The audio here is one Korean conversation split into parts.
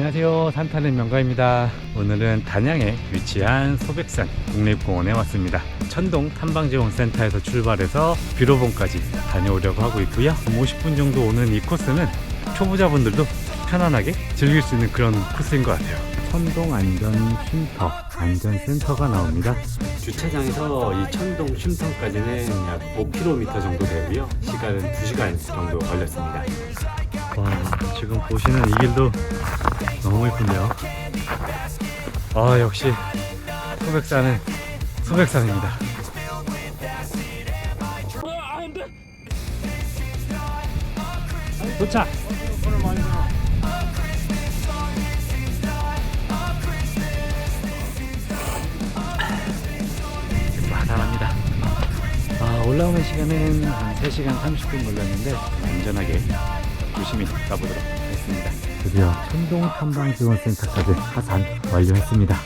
안녕하세요. 산타는 명가입니다. 오늘은 단양에 위치한 소백산 국립공원에 왔습니다. 천동 탐방지원센터에서 출발해서 비로봉까지 다녀오려고 하고 있고요. 50분 정도 오는 이 코스는 초보자분들도 편안하게 즐길 수 있는 그런 코스인 것 같아요. 천동 안전 쉼터 안전센터가 나옵니다. 주차장에서 이 천동 쉼터까지는 약 5km 정도 되고요. 시간은 2시간 정도 걸렸습니다. 와, 지금 보시는 이 길도 너무 이쁜데요. 아, 역시 소백산은 소백산입니다. 도착! 올라오는 시간은 한 3시간 30분 걸렸는데 안전하게 조심히 가보도록 하겠습니다. 드디어 천동 탐방지원센터까지 하산 완료했습니다.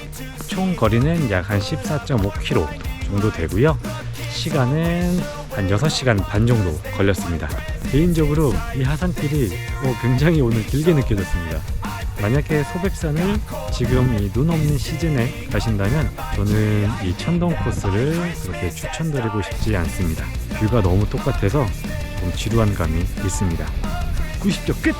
총 거리는 약 한 14.5km 정도 되고요. 시간은 한 6시간 반 정도 걸렸습니다. 개인적으로 이 하산길이 어, 굉장히 오늘 길게 느껴졌습니다. 만약에 소백산을 지금 이 눈 없는 시즌에 가신다면 저는 이 천동 코스를 그렇게 추천드리고 싶지 않습니다. 뷰가 너무 똑같아서 좀 지루한 감이 있습니다. 90점 끝!